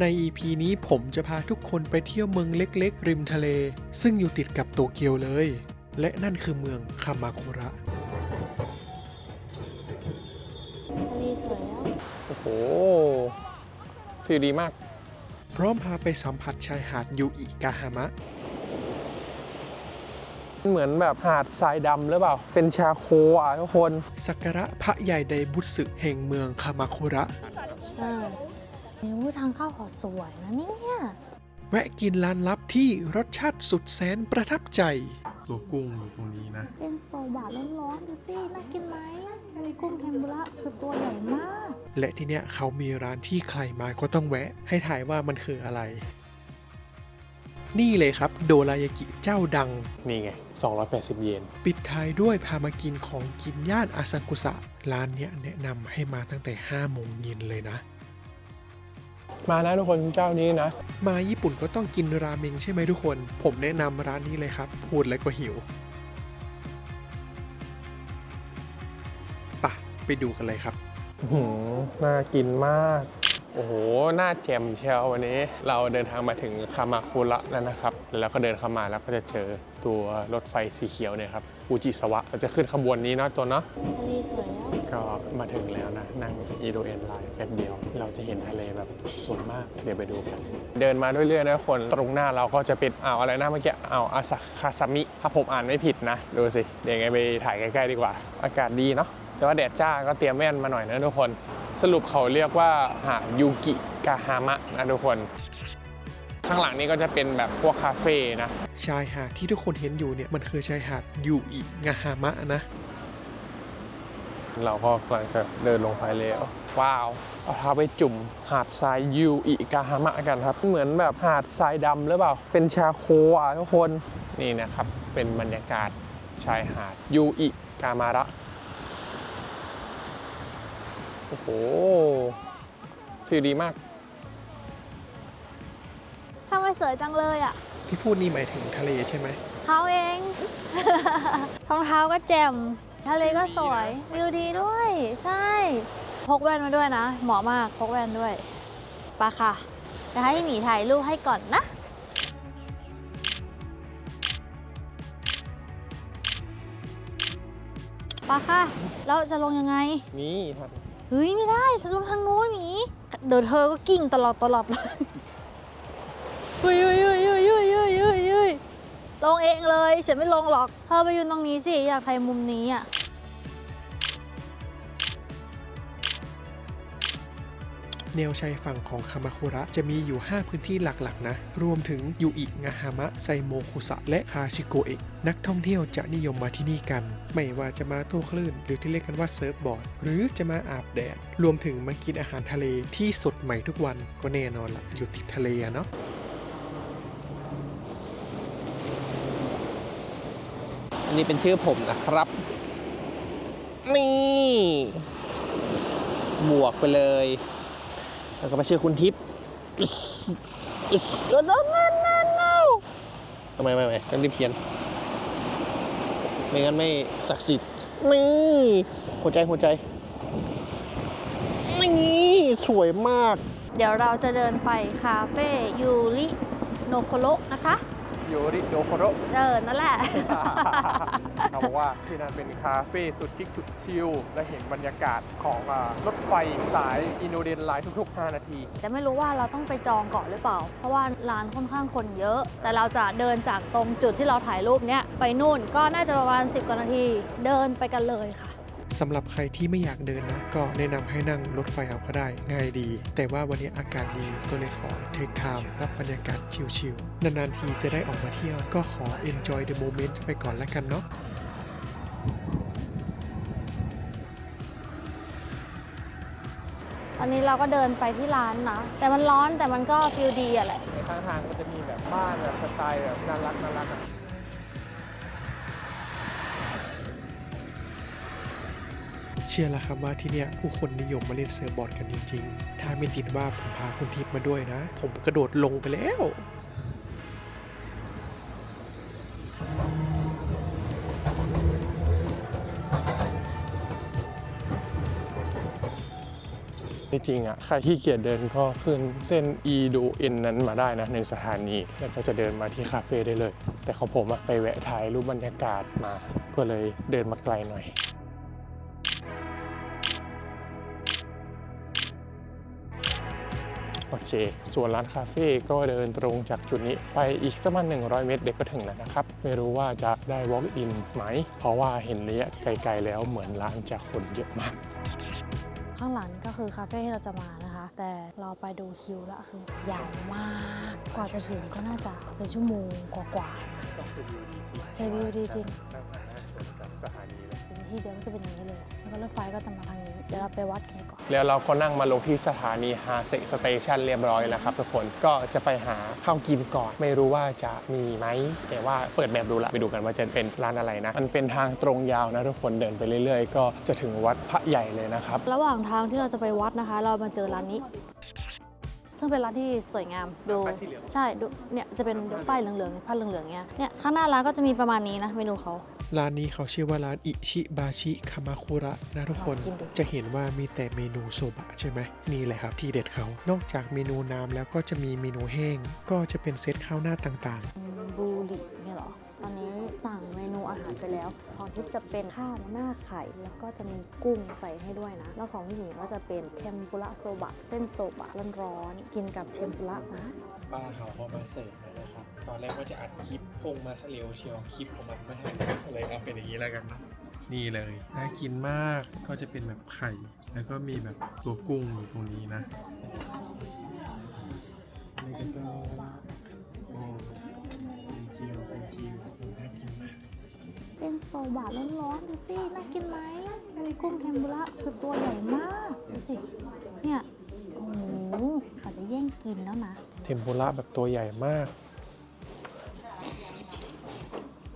ใน EP นี้ผมจะพาทุกคนไปเที่ยวเมืองเล็กๆ ริมทะเล ซึ่งอยู่ติดกับโตเกียวเลย และนั่นคือเมืองคามาคุระ ทะเลสวยแล้ว โอ้โหฟิลดีมาก พร้อมพาไปสัมผัสชายหาดยูอิกาฮามะ เหมือนแบบหาดทรายดำหรือเปล่า เป็นชาโคอะทุกคน สักการะพระใหญ่ไดบุตสึแห่งเมืองคามาคุระ อ่า นิ้วทางเข้าขอสวยนะเนี่ยแวะกินร้านลับที่รสชาติสุดแสนประทับใจ ตัวกุ้งอยู่ตรงนี้นะเส้นโซบะร้อนๆดูสิน่ากินไหมมีกุ้งเทมปุระคือตัวใหญ่มาก และที่เนี้ยเขามีร้านที่ใครมาก็ต้องแวะ ให้ถ่ายว่ามันคืออะไร นี่เลยครับ โดรายากิเจ้าดัง นี่ไง 280 เยน ปิดท้ายด้วยพามากินของกินย่านอาซากุสะ ร้านเนี้ยแนะนำให้มาตั้งแต่5โมงเย็นเลยนะ มานะทุกคนเจ้านี้นะ มาญี่ปุ่นก็ต้องกินราเมงใช่ไหมทุกคน ผมแนะนำร้านนี้เลยครับ พูดแล้วก็หิวปะไปดูกันเลยครับอื้อหือน่ากินมาก โอ้โหน่าแจ่มเชียววันนี้เราเดินทางมาถึงคามาคุระแล้วนะครับ แล้วก็เดินเข้ามาแล้วก็จะเจอตัวรถไฟสีเขียวเนี่ยครับฟูจิสวะเราจะขึ้นขบวนนี้เนาะตัวเนาะทะเลสวยแล้ว ก็มาถึงแล้วนะ นั่งอีโดเอ็นไลน์แป๊บเดียว เราจะเห็นทะเลแบบสวยมาก เดี๋ยวไปดูกัน เดินมาเรื่อยๆนะคนตรงหน้าเราก็จะเป็นอ่าวอะไรนะเมื่อกี้อ่าวอาซาคาซามิถ้าผมอ่านไม่ผิดนะ ดูสิ เดี๋ยวไงไปถ่ายใกล้ๆดีกว่า อากาศดีเนาะแต่ว่าแดดจ้าก็เตรียมแว่นมาหน่อยนะทุกคน สรุปเขาเรียกว่าหาดยูกิกาฮามะนะทุกคน ข้างหลังนี้ก็จะเป็นแบบพวกคาเฟ่นะ ชายหาดที่ทุกคนเห็นอยู่เนี่ย มันคือชายหาดยูอิงาฮามะนะ เราก็กำลังจะเดินลงไปแล้ว ว้าว เอาเท้าไปจุ่มหาดทรายยูอิกาฮามะกันครับ เหมือนแบบหาดทรายดำหรือเปล่า เป็นชาโคอะทุกคน นี่นะครับ เป็นบรรยากาศชายหาดยูอิกามาระโอ้โหฟิลดีมากถ้าไม่สวยจังเลยอะ ที่พูดนี่หมายถึงทะเลใช่ไหม เขาเอง รองเท้าก็แจ่ม ทะเลก็สวย วิวดีด้วย ใช่ พกแว่นมาด้วยนะ เหมาะมาก พกแว่นด้วยไปะค่ะจะให้หมีถ่ายรูปให้ก่อนนะปะค่ะ แล้วจะลงยังไง นี่ครับ เฮ้ยไม่ได้ลงทางนู้นย่นี้เดี๋ยวเธอก็กิ่งตลอดตลอดเลยเฮ้ยเฮ้ยเฮ้ยเฮ้ยเฮ้ยเฮ้ยลงเองเลย ฉันไม่ลงหรอกเธอไปยืนตรงนี้สิ อยากถ่ายมุมนี้อะ แนวชายฝั่งของคามาคุระจะมีอยู่ 5 พื้นที่หลักๆนะ รวมถึงยูอิงาฮามะ ไซโมคุสะ และคาชิโกเอะนักท่องเที่ยวจะนิยมมาที่นี่กัน ไม่ว่าจะมาโต้คลื่น หรือที่เรียกกันว่าเซิร์ฟบอร์ด หรือจะมาอาบแดด รวมถึงมากินอาหารทะเลที่สดใหม่ทุกวันก็แน่นอนละอยู่ติดทะเลเนาะอันนี้เป็นชื่อผมนะครับ นี่ บวกไปเลย แล้วก็ไปชื่อคุณทิพย์เออนั่นนั่นนั่นทำไมไม่ไม่ต้องรีบเขียน ไม่งั้นไม่ศักดิ์สิทธิ์ นี่หัวใจหัวใจ นี่สวยมาก เดี๋ยวเราจะเดินไปคาเฟ่ยูริโนโคโลนะคะ โยริโดโคโรเดินนั่นแหละ เขาบอกว่าที่นั่นเป็นคาเฟ่สุดชิคสุดชิลและเห็นบรรยากาศของอ่ารถไฟสายอินโดเดนไลน์ทุกๆ 5 นาที แต่ไม่รู้ว่าเราต้องไปจองก่อนหรือเปล่า เพราะว่าร้านค่อนข้างคนเยอะ แต่เราจะเดินจากตรงจุดที่เราถ่ายรูปเนี้ยไปนู่นก็น่าจะประมาณ 10 กว่านาที เดินไปกันเลยค่ะ สำหรับใครที่ไม่อยากเดินนะ ก็แนะนำให้นั่งรถไฟเอาก็ได้ง่ายดี แต่ว่าวันนี้อากาศดีก็เลยขอเทคไทม์รับบรรยากาศชิลๆนานๆทีจะได้ออกมาเที่ยว ก็ขอ enjoy the moment ไปก่อนแล้วกันเนาะตอนนี้เราก็เดินไปที่ร้านนะ แต่มันร้อนแต่มันก็ฟิลดีอะแหละในข้างทางก็จะมีแบบบ้านแบบสไตล์แบบน่ารักน่ารักอะ เชื่อแล้วครับว่าที่เนี่ยผู้คนนิยมมาเล่นเซิร์ฟบอร์ดกันจริง ๆ ถ้าไม่ติดว่าผมพาคุณทิพย์มาด้วยนะ ผมกระโดดลงไปแล้วจริงๆอะใครที่เกียจเดินก็ขึ้นเส้น e ดู n นั้นมาได้นะหนึ่งสถานีแล้วก็จะเดินมาที่คาเฟ่ได้เลย แต่ของผมไปแวะถ่ายรูปบรรยากาศมา ก็เลยเดินมาไกลหน่อย โอเค ส่วนร้านคาเฟ่ก็เดินตรงจากจุดนี้ไปอีกสักประมาณ100 เมตรเด็กก็ถึงแล้วนะครับ ไม่รู้ว่าจะได้ walk in ไหม เพราะว่าเห็นระยะไกลๆแล้วเหมือนร้านจะคนเยอะมากข้างหลังก็คือคาเฟ่ที่เราจะมานะคะ แต่เราไปดูคิวแล้วคือยาวมาก กว่าจะถึงก็น่าจะเป็นชั่วโมงกว่าๆแต่วิวดีจริง ที่เดียวก็จะเป็นอย่างนี้เลยแล้วก็รถไฟก็จะมาทางนี้ เดี๋ยวเราไปวัดกันดีกว่อน แล้วเราก็นั่งมาลงที่สถานีฮาเซสเตชันเรียบร้อยแล้วครับทุกคนก็จะไปหาข้าวกินก่อน ไม่รู้ว่าจะมีไหมแต่ว่าเปิดแบบดูละไปดูกันว่าจะเป็นร้านอะไรนะ มันเป็นทางตรงยาวนะทุกคนเดินไปเรื่อยๆ ก็จะถึงวัดพระใหญ่เลยนะครับ ระหว่างทางที่เราจะไปวัดนะคะ เรามาเจอร้านนี้ ซึ่งเป็นร้านที่สวยงามดูป้ายสีเหลือง ใช่ดูเนี่ยจะเป็นป้ายเหลืองๆผ้าเหลืองๆเนี้ยเนี่ยข้างหน้าร้านก็จะมีประมาณนี้นะเมนูเขา ร้านนี้เขาชื่อว่าร้านอิชิบาชิคามาคุระนะทุกคนลองกินดูจะเห็นว่ามีแต่เมนูโซบะใช่ไหมนี่แหละครับที่เด็ดเขา นอกจากเมนูน้ำแล้วก็จะมีเมนูแห้ง ก็จะเป็นเซตข้าวหน้าต่างอืมบูริเนี่ยเหรอ ตอนนี้สั่งเมนูอาหารไปแล้ว ของทิพย์จะเป็นข้าวหน้าไข่ แล้วก็จะมีกุ้งใส่ให้ด้วยนะ แล้วของพี่หญิงก็จะเป็นเทมปุระโซบะ เส้นโซบะร้อนๆกินกับเทมปุระนะป้าเขาเขามาเสิร์ฟนะครับ ตอนแรกว่าจะอัดคลิปพงมาเร็วเชียวคลิปของมันไม่ทันก็เลยเอาเป็นอย่างนี้แล้วกันนะนี่เลยน่ากินมากก็จะเป็นแบบไข่ แล้วก็มีแบบตัวกุ้งอยู่ตรงนี้นะนี่ก็จะโอ้เกียวเกียวน่ากินมากเส้นโซบะร้อนๆดูสิน่ากินไหมมีกุ้งเทมปุระคือตัวใหญ่มากดูสิเนี่ยโอ้โหเขาจะแย่งกินแล้วนะเทมปุระแบบตัวใหญ่มาก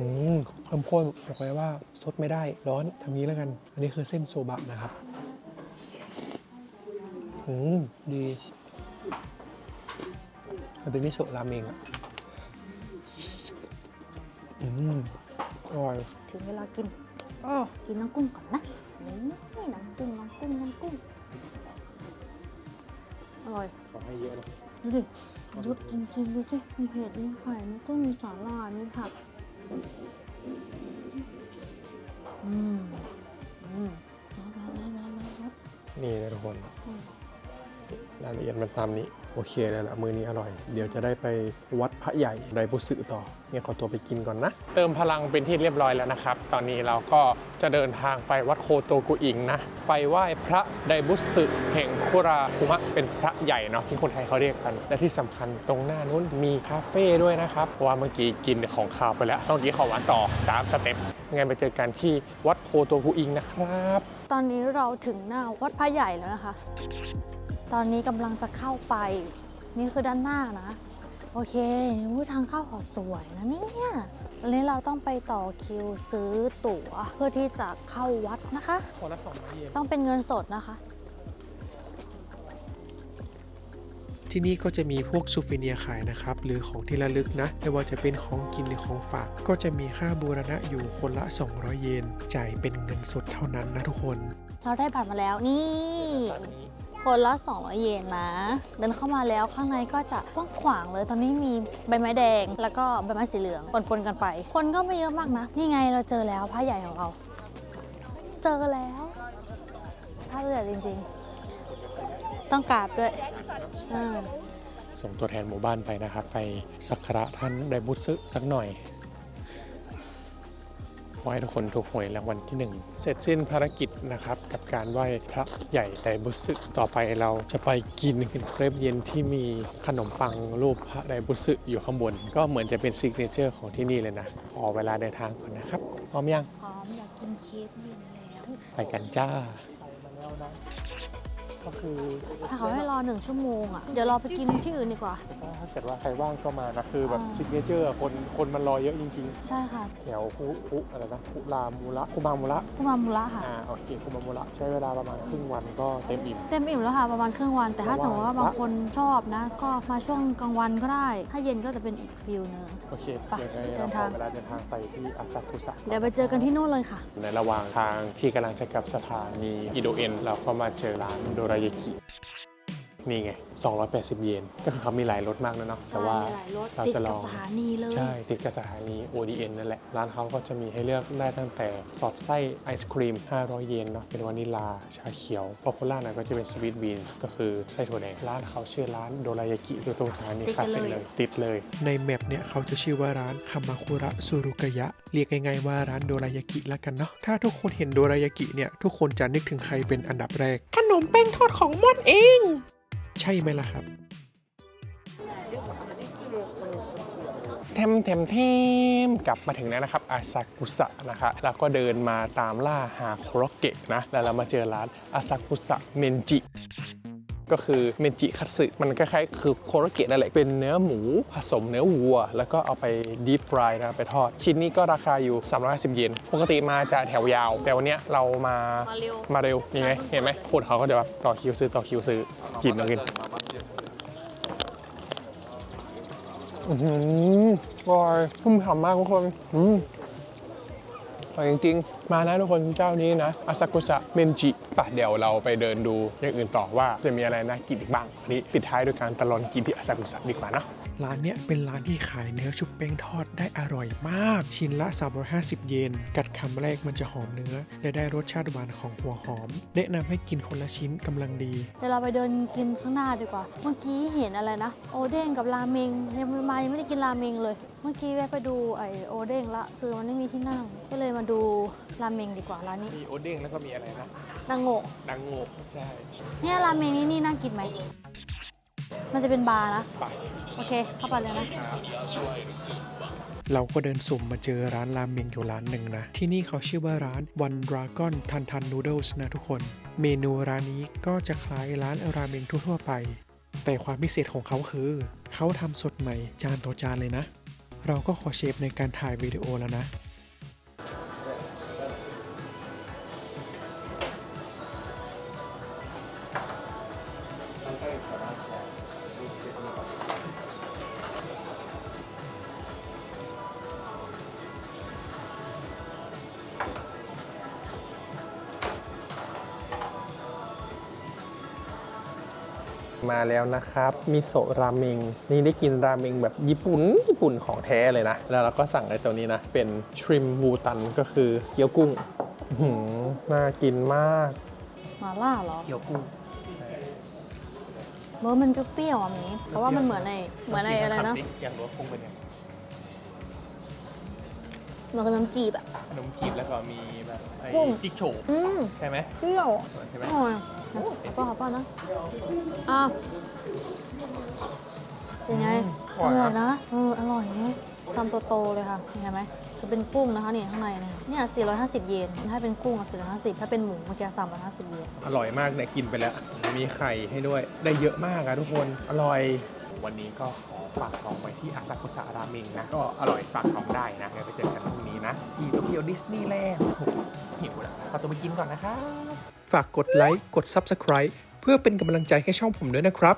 อืมเข้มข้นบอกเลยว่าซดไม่ได้ร้อนทำนี้แล้วกัน อันนี้คือเส้นโซบะนะครับ อืมดีมันเป็นมิโซะราเมงอะ อืมอร่อย ถึงเวลากินอ้อกินน้ำกุ้งก่อนนะนี่น้ำกุ้งน้ำกุ้งน้ำกุ้งอร่อยขอให้เยอะเลยดูดิรสจริงๆดูสิมีเห็ดมีไข่มีกุ้งมีสาหร่ายมีผัก อืมอืมร้อนร้อนร้อนร้อนร้อน นี่นะทุกคนอืมรายละเอียดมันตามนี้ โอเคแล้วละมือนี้อร่อย เดี๋ยวจะได้ไปวัดพระใหญ่ไดบุสึต่อเนี่ยขอตัวไปกินก่อนนะ เติมพลังเป็นที่เรียบร้อยแล้วนะครับ ตอนนี้เราก็จะเดินทางไปวัดโคโตกุอิงนะ ไปไหว้พระไดบุสึแห่งคุราคุมะเป็นพระใหญ่เนาะที่คนไทยเขาเรียกกัน และที่สำคัญตรงหน้านู้นมีคาเฟ่ด้วยนะครับเพราะว่าเมื่อกี้กินของคาวไปแล้วต้องกินของหวานต่อตามสเต็ปยังไงไปเจอกันที่วัดโคโตกุอิงนะครับ ตอนนี้เราถึงหน้าวัดพระใหญ่แล้วนะคะ ตอนนี้กำลังจะเข้าไป นี่คือด้านหน้านะ โอเคนี่ทางเข้าขอสวยนะเนี่ยตอนนี้เราต้องไปต่อคิวซื้อตั๋วเพื่อที่จะเข้าวัดนะคะคนละสองเยนต้องเป็นเงินสดนะคะที่นี่ก็จะมีพวกซูฟิเนียร์ขายนะครับ หรือของที่ระลึกนะ ไม่ว่าจะเป็นของกินหรือของฝาก ก็จะมีค่าบูรณะอยู่คนละ 200 เยน จ่ายเป็นเงินสดเท่านั้นนะทุกคน เราได้บัตรมาแล้วนี่ คนละ 200 เยนนะ เดินเข้ามาแล้วข้างในก็จะกว้างขวางเลย ตอนนี้มีใบไม้แดง แล้วก็ใบไม้สีเหลืองปนๆกันไป คนก็ไม่เยอะมากนะ นี่ไงเราเจอแล้วพระใหญ่ของเรา เจอแล้วพระใหญ่จริงๆ ต้องกราบด้วยส่งตัวแทนหมู่บ้านไปนะครับ ไปสักการะท่านไดบุสึสักหน่อย ขอให้ทุกคนถูกหวยรางวัลที่หนึ่งเสร็จสิ้นภารกิจนะครับ กับการไหว้พระใหญ่ไดบุสึต่อไปเราจะไปกินเป็นเครปเย็นที่มีขนมปังรูปพระไดบุสึอยู่ข้างบน ก็เหมือนจะเป็นซิกเนเจอร์ของที่นี่เลยนะขอเวลาเดินทางก่อนนะครับพร้อมยังพร้อมอยากกินเค้กเย็นแล้วไปกันจ้า ก็คือถ้าเขาให้รอหนึ่งชั่วโมงอะ เดี๋ยวเราไปกินที่อื่นดีกว่า ถ้าเกิดว่าใครว่างก็มานะคือแบบอ่าซิกเนเจอร์คนคนมันรอเยอะจริงใช่ค่ะๆแถวคุคุอะไรนะคุรามูระคุมามูระคุมามุระค่ะ อ่าโอเคคุมามูระใช้เวลาประมาณครึ่งวันก็เต็มอิ่ม เต็มอิ่มแล้วค่ะประมาณครึ่งวัน แต่ถ้าเพสมราะมว่าติว่าบางคนชอบนะ ก็มาช่วงกลางวันก็ได้ ถ้าเย็นก็จะเป็นอีกฟิลหนึงโอเคไปเดี๋ยวเดิเรานขทาองเวลาเดินทางไปที่อาซากุสะเดี๋ยวไปเจอกันที่นู่นเลยค่ะ ในระหว่างทางที่กำลังจะกลับสถานีอิโดเอ็นเราก็มาเจอร้านโดรายากิ นี่ไง 280 เยน ก็คือเขามีหลายรสมากนะเนาะ แต่ว่าใช่มีหลายรถเราติดจะลกับองสถานีเลย ใช่ ติดกับสถานี ODN นั่นแหละ ร้านเขาก็จะมีให้เลือกได้ตั้งแต่สอดไส้ไอศครีม 500 เยนเนาะ เป็นวานิลา ชาเขียว ป๊อปปูล่านะก็จะเป็นสวีทบีน ก็คือไส้ถั่วแดง ร้านเขาชื่อร้านโดรายากิอยู่ตรงสถานีคลาสสิกเลย ติดเลย ในแมปเนี่ยเขาจะชื่อว่าร้านคามาคุระซูรุกะยะ เรียกง่ายๆว่าร้านโดรายากิละกันเนาะ ถ้าทุกคนเห็นโดรายากิเนี่ย ทุกคนจะนึกถึงใครเป็นอันดับแรก ขนมแป้งทอดของม่อนเอง ใช่ไหมล่ะครับเทมเทมเทมกลับมาถึงแล้วนะครับอาซากุสะนะคะแล้วก็เดินมาตามล่าหาโคโรเกะนะ แล้วเรามาเจอร้านอาซากุสะเมนจิ ก็คือเมนจิคัตสึมันคล้ายๆคือโคโรเกะนั่นแหละเป็นเนื้อหมูผสมเนื้อวัว แล้วก็เอาไปดีฟฟรายนะไปทอด ชิ้นนี้ก็ราคาอยู่ 350 เยนปกติมาจะแถวยาว แต่วันเนี้ยเรามามาเร็วมาเร็วนี่ไงเห็นไหมคนเขาก็จะแบบต่อคิวซื้อต่อคิวซื้อกินเอากินอือหืออร่อยพุ่มฉ่ำมากทุกคนอืมอ ร่อยจริงๆ มานะทุกคนเจ้านี้นะอาซากุสะเมนจิป่ะเดี๋ยวเราไปเดินดูอย่างอื่นต่อว่าจะมีอะไรน่ากินอีกบ้างวันนี้ปิดท้ายด้วยการตะลอนกินที่อาซากุสะดีกว่านะ ร้านเนี้ยเป็นร้านที่ขายเนื้อชุบแป้งทอดได้อร่อยมาก ชิ้นละ 350 เยน กัดคำแรกมันจะหอมเนื้อ และได้รสชาติหวานของหัวหอม แนะนำให้กินคนละชิ้นกำลังดี เดี๋ยวเราไปเดินกินข้างหน้าดีกว่า เมื่อกี้เห็นอะไรนะ โอเด้งกับราเมงยังมายังไม่ได้กินราเมงเลย เมื่อกี้แวะไปดูไอโอเด้งละ คือมันไม่มีที่นั่ง ก็เลยมาดูราเมงดีกว่าร้านนี้มีโอเด้งแล้วก็มีอะไรนะนางโงะดังโงกใช่เนี่ยราเมงนี่นี่น่ากินไหม มันจะเป็นบาร์นะไปโอเค เข้าไปเลยนะ เราก็เดินสุ่มมาเจอร้านราเมงอยู่ร้านหนึ่งนะ ที่นี่เขาชื่อว่าร้าน One Dragon ทันทันนูเดิลส์นะทุกคน เมนูร้านนี้ก็จะคล้ายร้านราเมงทั่วๆไป แต่ความพิเศษของเขาคือ เขาทำสดใหม่จานต่อจานเลยนะ เราก็ขอเชฟในการถ่ายวิดีโอแล้วนะ มาแล้วนะครับมิโซะราเมงนี่ได้กินราเมงแบบญี่ปุ่นญี่ปุ่นของแท้เลยนะ แล้วเราก็สั่งไอ้ตัวนี้นะ เป็นชริมบูตันก็คือเกี๊ยวกุ้งอื้อหือน่ากินมาก มาล่าเหรอเกี๊ยวกุ้งเบอร์มันเปรี้ยวๆอะหมีเพราะว่ามันเหมือนในเหมือนในอะไรนะอยากรู้ว่ากุ้งเป็นไงเห มือนกับน้ำจีบอะขนมจีบแล้วก็มีแบบไอ้กุ้งจิ๊กโฉอืมใช่ไหมเปรี้ยวใช่ไหมอร่อยขอป้อนขอป้อนนะอะเป็นไง อร่อยนะ เออ อร่อยไงคำโตๆเลยค่ะเห็นไหมคือเป็นกุ้งนะคะนี่ข้างในเนี่ยเนี่ย 450 เยน ถ้าเป็นกุ้งอะ450 ถ้าเป็นหมูเมื่อกี้350 เยน อร่อยมากเนี่ยกินไปแล้ว มีไข่ให้ด้วย ได้เยอะมากอะทุกคน อร่อย วันนี้ก็ขอฝากท้องไว้ที่อาซากุสะราเมงนะ ก็อร่อยฝากท้องได้นะเดี๋ยวไปเจอกันพรุ่งนี้ นะที่โตเกียวดิสนีย์แลนด์หิวแล้วขอตัวไปกินก่อนนะครับฝากกดไลค์ กด Subscribe เพื่อเป็นกำลังใจให้ช่องผมด้วยนะครับ